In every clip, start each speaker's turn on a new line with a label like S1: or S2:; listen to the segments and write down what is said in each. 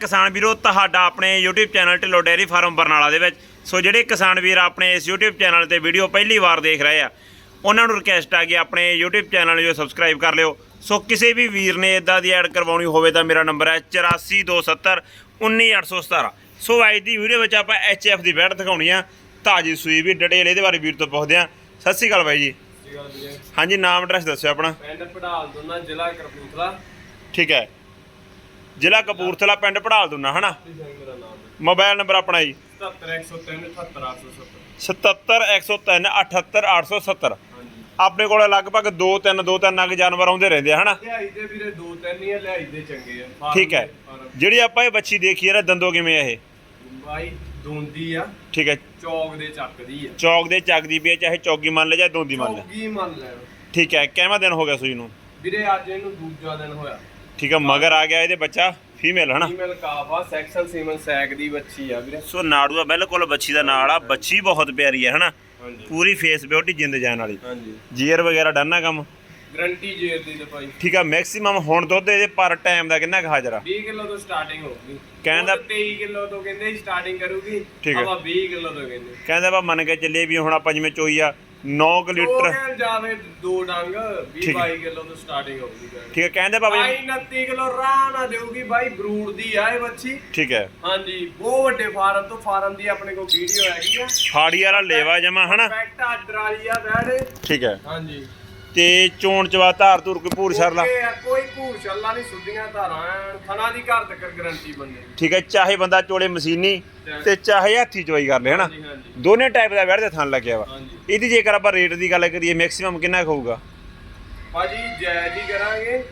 S1: ਕਿਸਾਨ ਵੀਰੋ ਤੁਹਾਡਾ ਆਪਣੇ YouTube channel Dhillon dairy farm Barnala ਦੇ ਵਿੱਚ। ਸੋ ਜਿਹੜੇ ਕਿਸਾਨ ਵੀਰ ਆਪਣੇ ਇਸ YouTube ਚੈਨਲ ਤੇ ਵੀਡੀਓ ਪਹਿਲੀ ਵਾਰ ਦੇਖ ਰਹੇ ਆ ਉਹਨਾਂ ਨੂੰ ਰਿਕਵੈਸਟ ਆ ਕਿ ਆਪਣੇ YouTube ਚੈਨਲ ਨੂੰ ਸਬਸਕ੍ਰਾਈਬ ਕਰ ਲਿਓ। ਸੋ ਕਿਸੇ ਵੀ ਵੀਰ ਨੇ ਇਦਾਂ ਦੀ ਐਡ ਕਰਵਾਉਣੀ ਹੋਵੇ ਤਾਂ ਮੇਰਾ ਨੰਬਰ ਹੈ 8427 19817 ਸੋ ਅੱਜ ਦੀ ਵੀਡੀਓ ਵਿੱਚ ਆਪਾਂ HF ਦੀ ਬੈਟ ਦਿਖਾਉਣੀ ਆ। ਤਾਜੀ ਸੂਈ ਵੀ ਡਿਟੇਲ ਇਹਦੇ ਬਾਰੇ ਵੀਰ ਤੋਂ ਪੁੱਛਦੇ ਆ। ਸਤਿ ਸ਼੍ਰੀ ਅਕਾਲ ਬਾਈ ਜੀ। ਹਾਂਜੀ ਨਾਮ ਐਡਰੈਸ ਦੱਸਿਓ ਆਪਣਾ।
S2: ਪਿੰਡ ਪੜਾਲ ਦੋਨਾ ਜ਼ਿਲ੍ਹਾ ਕਰਪੂਥਲਾ
S1: ਠੀਕ ਹੈ। ਜ਼ਿਲ੍ਹਾ ਕਪੂਰਥਲਾ ਪਿੰਡ ਪੜਾਲ ਦੁਨਾ ਹਨਾ? ਮੋਬਾਈਲ ਨੰਬਰ ਆਪਣਾ ਜੀ।
S2: 77103 78870
S1: 77103 78870
S2: ਹਾਂਜੀ।
S1: ਆਪਣੇ ਕੋਲ ਲਗਭਗ 2 3 2 3 ਨਗ ਜਾਨਵਰ ਆਉਂਦੇ ਰਹਿੰਦੇ ਆ ਹਨਾ?
S2: ਲਿਆਈ ਦੇ ਵੀਰੇ ਦੋ ਤਿੰਨ ਹੀ ਆ ਲਿਆਈ ਦੇ ਚੰਗੇ ਆ।
S1: ਠੀਕ ਹੈ। ਜਿਹੜੀ ਆਪਾਂ ਇਹ ਬੱਚੀ ਦੇਖੀ ਹੈ ਨਾ ਦੰਦੋ ਕਿਵੇਂ ਆ ਇਹ?
S2: ਬਾਈ ਦੋਂਦੀ ਆ।
S1: ਠੀਕ ਹੈ।
S2: ਚੌਕ ਦੇ ਚੱਕਦੀ ਆ।
S1: ਚੌਕ ਦੇ ਚੱਕਦੀ ਪਈ ਚਾਹੇ ਚੌਗੀ ਮੰਨ ਲੈ ਜਾਂ ਦੋਂਦੀ ਮੰਨ ਲੈ।
S2: ਚੌਕੀ ਮੰਨ ਲੈ।
S1: ਠੀਕ ਹੈ। ਕਿੰਨਾ ਦਿਨ ਹੋ ਗਿਆ ਸੂਈ ਨੂੰ?
S2: ਵੀਰੇ ਅੱਜ ਇਹਨੂੰ ਦੂਜਾ ਦਿਨ ਹੋਇਆ।
S1: ਠੀਕ ਹੈ ਮਗਰ ਆ ਗਿਆ ਇਹਦੇ ਬੱਚਾ ਫੀਮੇਲ ਹਨਾ?
S2: ਫੀਮੇਲ ਕਾਫਾ ਸੈਕਸ਼ਨ ਸੀਮਨ ਸੈਕ ਦੀ ਬੱਚੀ ਆ ਵੀਰੇ।
S1: ਸੋ ਨਾੜੂਆ ਬਿਲਕੁਲ ਬੱਚੀ ਦਾ ਨਾਲ ਆ ਬੱਚੀ ਬਹੁਤ ਪਿਆਰੀ ਹੈ ਹਨਾ? ਪੂਰੀ ਫੇਸ ਬਿਊਟੀ ਜਿੰਦ ਜਾਨ ਵਾਲੀ।
S2: ਹਾਂਜੀ।
S1: ਜੀਅਰ ਵਗੈਰਾ ਡਾਨਾ ਕੰਮ?
S2: ਗਰੰਟੀ ਜੇਰ ਦੀ ਤੇ ਭਾਈ।
S1: ਠੀਕ ਆ ਮੈਕਸਿਮਮ ਹੁਣ ਦੁੱਧ ਇਹਦੇ ਪਰ ਟਾਈਮ ਦਾ ਕਿੰਨਾ ਕੁ ਹਾਜ਼ਰ ਆ?
S2: 20 ਕਿਲੋ ਤੋਂ ਸਟਾਰਟਿੰਗ ਹੋਊਗੀ।
S1: ਕਹਿਣ ਦਾ-
S2: ਉਹ ਤਾਂ 23 ਕਿਲੋ ਤੋਂ ਕਹਿੰਦੇ ਸਟਾਰਟਿੰਗ ਕਰੂਗੀ। ਆਪਾਂ 20 ਕਿਲੋ ਤੋਂ ਕਹਿੰਦੇ।
S1: ਕਹਿੰਦੇ ਆਪਾਂ ਮੰਨ ਕੇ ਚੱਲੀਏ ਵੀ ਹੁਣ ਆਪਾਂ ਜਿਵੇਂ ਚੋਈ ਆ 9 ਲੀਟਰ।
S2: ਜਾਵੇ ਦੋ ਡੰਗ 20
S1: ਠੀਕ ਹੈ।
S2: 22 ਕਿਲੋ ਤੋਂ ਸਟਾਰਟਿੰਗ ਹੋਊਗੀ।
S1: ਠੀਕ ਹੈ ਕਹਿੰਦੇ ਬਾਬਾ ਜੀ।
S2: 29 ਕਿਲੋ ਰਾਹ ਨਾ ਦੇਊਗੀ ਬਾਈ ਬਰੂਡ ਦੀ ਆ ਇਹ ਬੱਚੀ
S1: ਠੀਕ ਹੈ।
S2: ਹਾਂਜੀ ਬਹੁਤ ਵੱਡੇ ਫਾਰਮ ਤੋਂ ਫਾਰਮ ਦੀ ਆਪਣੇ ਕੋਲ ਵੀਡੀਓ ਹੈਗੀ ਆ।
S1: ਫਾੜੀ ਵਾਲਾ ਲੇਵਾ ਜਮਾ ਹਨਾ?
S2: ਪੈਕਟ ਆਰਡਰ ਵਾਲੀ ਆ ਬੈੜੇ
S1: ਠੀਕ ਹੈ।
S2: ਹਾਂਜੀ।
S1: ਤੇ ਚੋਣ ਚਵਾ ਧਾਰ ਧੂਰ ਕੋਈ ਭੂਰ ਛਰਲਾ
S2: ਓਕੇ ਆ, ਕੋਈ ਭੂਰ ਛੱਲਾ ਨਹੀਂ ਸੁੱਧੀਆਂ ਧਾਰਾਂ ਐਨ ਥਣਾ ਦੀ ਘਰ ਤੱਕ ਗਰੰਟੀ ਬੰਦੇ
S1: ਠੀਕ ਹੈ ਚਾਹੇ ਬੰਦਾ ਚੋਲੇ ਮਸ਼ੀਨੀ ਤੇ ਚਾਹੇ ਹੱਥੀ ਚਵਾਈ ਕਰ ਲੇ ਹਨਾ?
S2: ਹਾਂਜੀ ਹਾਂਜੀ।
S1: ਦੋਨੇ ਟਾਈਪ ਦਾ ਵੈੜ ਦੇ ਥਣ ਲੱਗਿਆ ਵਾ।
S2: ਹਾਂਜੀ।
S1: ਇਹਦੀ ਜੇਕਰ ਆਪਾਂ ਰੇਟ ਦੀ ਗੱਲ ਕਰੀਏ ਮੈਕਸਿਮਮ ਕਿੰਨਾ ਕੁ ਹੋਊਗਾ?
S2: ਭਾਜੀ ਜਾਇਜ਼ ਹੀ ਕਰਾਂਗੇ।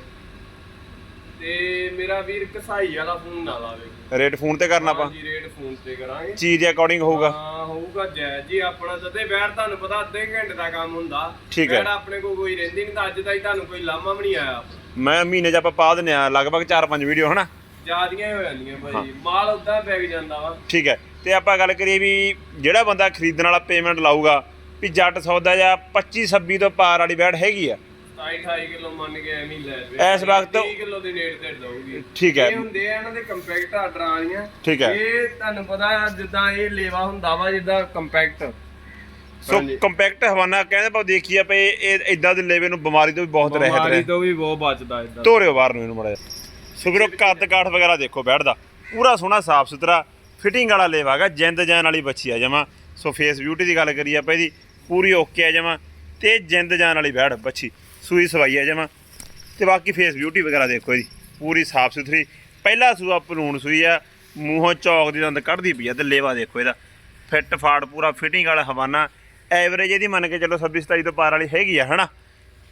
S2: ਤੇ ਮੇਰਾ ਵੀਰ ਕਸਾਈ ਵਾਲਾ ਫੋਨ ਨਾ ਲਾਵੇ।
S1: ਰੇਟ ਫੋਨ ਤੇ ਕਰਨਾ ਆਪਾਂ?
S2: ਹਾਂਜੀ ਰੇਟ ਫੋਨ ਤੇ ਕਰਾਂਗੇ।
S1: ਚੀਜ਼ ਦੇ ਅਕੋਰਡਿੰਗ ਹੋਊਗਾ।
S2: ਹਾਂ ਹੋਊਗਾ ਜਾਇਜ਼ ਜੀ ਆਪਣਾ ਤਦੇ ਬੈਠ ਤੁਹਾਨੂੰ ਪਤਾ ਅੱਧੇ ਘੰਟੇ ਦਾ ਕੰਮ ਹੁੰਦਾ।
S1: ਠੀਕ ਹੈ।
S2: ਬੈਠ ਆਪਣੇ ਕੋਲ ਕੋਈ ਰਹਿੰਦੀ ਨਹੀਂ ਤਾਂ ਅੱਜ ਤਾਈ ਤੁਹਾਨੂੰ ਕੋਈ ਲਾਮਾ ਵੀ ਨਹੀਂ ਆਇਆ।
S1: ਮੈਂ ਮਹੀਨੇ 'ਚ ਆਪਾਂ ਪਾ ਦਿੰਨੇ ਆ ਲਗਭਗ 4-5 ਵੀਡੀਓ ਹਨਾ?
S2: ਜਿਆਦੀਆਂ ਹੀ ਹੋ ਜਾਂਦੀਆਂ ਭਾਜੀ ਮਾਲ ਉਦਾਂ ਵਿਕ ਜਾਂਦਾ ਵਾ।
S1: ਠੀਕ ਹੈ। ਤੇ ਆਪਾਂ ਗੱਲ ਕਰੀਏ ਵੀ ਜਿਹੜਾ ਬੰਦਾ ਖਰੀਦਣ ਵਾਲਾ ਪੇਮੈਂਟ ਲਾਊਗਾ ਵੀ ਜੱਟ ਸੌਦਾ ਜਾਂ 25 26 ਤੋਂ ਪਾਰ ਵਾਲੀ ਬੈੜ ਹੈਗੀ ਆ।
S2: 27 28 ਕਿਲੋ ਮੰਨ ਕੇ ਐਵੇਂ ਹੀ ਲੈ ਜਾਵੇ।
S1: ਇਸ ਵਕਤ-
S2: 30 ਕਿਲੋ ਦੇ ਨੇੜੇ ਤੇ ਦਊਗੀ।
S1: ਠੀਕ ਹੈ।
S2: ਇਹ ਹੁੰਦੇ ਆ ਇਹਨਾਂ ਦੇ ਕੰਪੈਕਟ ਆਰਡਰਾਂ ਵਾਲੀਆਂ।
S1: ਠੀਕ ਹੈ।
S2: ਇਹ ਤੁਹਾਨੂੰ ਪਤਾ ਆ ਜਿੱਦਾਂ ਇਹ ਲੇਵਾ ਹੁੰਦਾ ਵਾ ਜਿੱਦਾਂ ਕੰਪੈਕਟ
S1: ਸੋ ਕੰਪੈਕਟ ਹਵਾਨਾ ਕਹਿੰਦੇ ਆਪਾਂ ਦੇਖੀਏ ਆਪਾਂ ਇਹ ਇਹ ਇਦਾਂ ਦੇ ਲੇਵੇ ਨੂੰ ਬਿਮਾਰੀ ਤੋਂ ਵੀ ਬਹੁਤ ਰਹਿਤ
S2: ਬਿਮਾਰੀ
S1: ਰਹੇ
S2: ਤੋਂ ਵੀ ਬਹੁਤ ਬਚਦਾ ਇਦਾਂ
S1: ਧੋਰਿਓ ਬਾਹਰ ਨੂੰ ਇਹਨੂੰ ਮੜਾ ਸੋ ਵੀਰੋ ਕੱਦ ਕਾਠ ਵਗੈਰਾ ਦੇਖੋ ਬੈਠਦਾ। ਪੂਰਾ ਸੋਹਣਾ ਸਾਫ਼ ਸੁਥਰਾ ਫਿਟਿੰਗ ਵਾਲਾ ਲੇਵਾ ਹੈਗਾ ਜਿੰਦ ਜਾਨ ਵਾਲੀ ਬੱਚੀ ਆ ਜਮਾ। ਸੋ ਫੇਸ ਬਿਊਟੀ ਦੀ ਗੱਲ ਕਰੀਏ ਆਪਾਂ ਇਹਦੀ ਪੂਰੀ ਓਕੇ ਆ ਜਮਾ। ਤੇ ਜਿੰਦ ਜਾਨ ਵਾਲੀ ਬੈੜ ਬੱਚੀ। ਸੂਈ ਸਵਾਈ ਆ ਜਮਾ। ਤੇ ਬਾਕੀ ਫੇਸ ਬਿਊਟੀ ਵਗੈਰਾ ਦੇਖੋ ਇਹਦੀ ਪੂਰੀ ਸਾਫ਼ ਸੁਥਰੀ। ਪਹਿਲਾ ਸੂਆ ਪਲੂਣ ਸੂਈ ਆ ਮੂੰਹੋਂ ਚੌਕ ਦੀ ਦੰਦ ਕੱਢਦੀ ਪਈ ਆ ਤੇ ਲੇਵਾ ਦੇਖੋ ਇਹਦਾ। ਫਿੱਟ ਫਾੜ ਪੂਰਾ ਫਿਟਿੰਗ ਵਾਲਾ ਹਵਾਨਾ। ਐਵਰੇਜ ਇਹਦੀ ਮੰਨ ਕੇ ਚੱਲੋ 26 27 ਤੋਂ ਪਾਰ ਵਾਲੀ ਹੈਗੀ ਆ ਹਨਾ?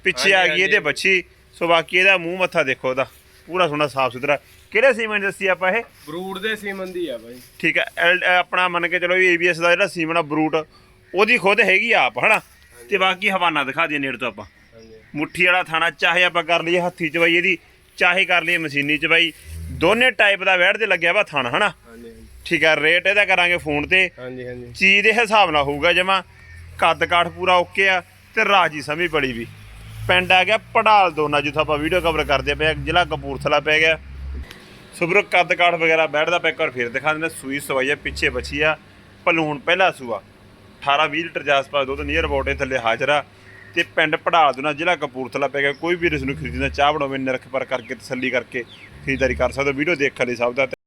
S1: ਪਿੱਛੇ ਆ ਗਈ ਇਹਦੇ। ਬੱਚੀ। ਸੋ ਬਾਕੀ ਇਹਦਾ ਮੂੰਹ ਮੱਥਾ ਦੇਖੋ ਉਹਦਾ। ਪੂਰਾ ਸੋਹਣਾ ਸਾਫ਼ ਸੁਥਰਾ। ਕਿਹੜੇ ਸੀਮਨ ਦੱਸੀ ਆਪਾਂ ਇਹ?
S2: ਬਰੂਡ ਦੇ ਸੀਮਨ ਦੀ ਆ ਬਾਈ।
S1: ਠੀਕ ਹੈ ਇਹ ਆਪਣਾ ਮੰਨ ਕੇ ਚਲੋ ਵੀ ਏਬੀਐਸ ਦਾ ਜਿਹੜਾ ਸੀਮਨ ਆ ਬਰੂਟ ਉਹਦੀ ਖੁਦ ਹੈਗੀ ਆ ਆਪ ਹਨਾ? ਤੇ ਬਾਕੀ ਹਵਾਨਾ ਦਿਖਾ ਦਈਏ ਨੇੜ ਤੋਂ ਆਪਾਂ। ਮੁੱਠੀ ਵਾਲਾ ਥਾਣਾ ਚਾਹੇ ਆਪਾਂ ਕਰ ਲਈਏ ਹੱਥੀ ਚਵਾਈ ਇਹਦੀ ਚਾਹੇ ਕਰ ਲਈਏ ਮਸ਼ੀਨੀ ਚਵਾਈ ਦੋਨੇ ਟਾਈਪ ਦਾ ਵੈੜ ਤੇ ਲੱਗਿਆ ਵਾ ਥਾਣਾ ਹਨਾ?
S2: ਹਾਂਜੀ
S1: ਠੀਕ ਹੈ ਰੇਟ ਇਹਦਾ ਕਰਾਂਗੇ ਫੋਨ ਤੇ।
S2: ਹਾਂਜੀ ਹਾਂਜੀ।
S1: ਚੀਜ਼ ਦੇ ਹਿਸਾਬ ਨਾਲ ਹੋਊਗਾ ਜਮਾ। ਕੱਦ ਕਾਠ ਪੂਰਾ ਓਕੇ ਆ ਤੇ ਰਾਜੀ ਸਮੀ ਬੜੀ ਵੀ। ਪਿੰਡ ਆ ਗਿਆ ਪੜਾਲ ਦੋਨਾ ਜਿੱਥੋਂ ਆਪਾਂ ਵੀਡੀਓ ਕਵਰ ਕਰਦੇ ਪਏ ਆ, ਜ਼ਿਲ੍ਹਾ ਕਪੂਰਥਲਾ ਪੈ ਗਿਆ। ਸੁਬਰੋ ਕੱਦ ਕਾਠ ਵਗੈਰਾ ਬੈਠਦਾ ਪਿਆ ਇੱਕ ਵਾਰ ਫਿਰ ਦਿਖਾ ਦਿੰਦੇ ਸੂਈ ਸਵਾਈ ਆ ਪਿੱਛੇ ਬੱਚੀ ਆ ਭਲੂਣ ਪਹਿਲਾ ਸੂਆ। 18 20 ਲੀਟਰ ਜਾਸਪਾਸ ਦੁੱਧ ਨੀਅਰ ਅਬਾਊਟ ਇਹ ਥੱਲੇ ਹਾਜ਼ਰ ਆ। ਤੇ ਪਿੰਡ ਪੜਾਲ ਦੋਨਾ ਜ਼ਿਲ੍ਹਾ ਕਪੂਰਥਲਾ ਪੈ ਗਿਆ। ਕੋਈ ਵੀ ਇਸ ਨੂੰ ਖਰੀਦਣਾ, ਚਾਹ ਬਣਾਵੇ ਨਿਰਖ ਪਰ ਕਰਕੇ ਤਸੱਲੀ ਕਰਕੇ ਖਰੀਦਦਾਰੀ ਕਰ ਸਕਦਾ ਵੀਡੀਓ ਦੇਖਣ ਲਈ ਸਭ ਦਾ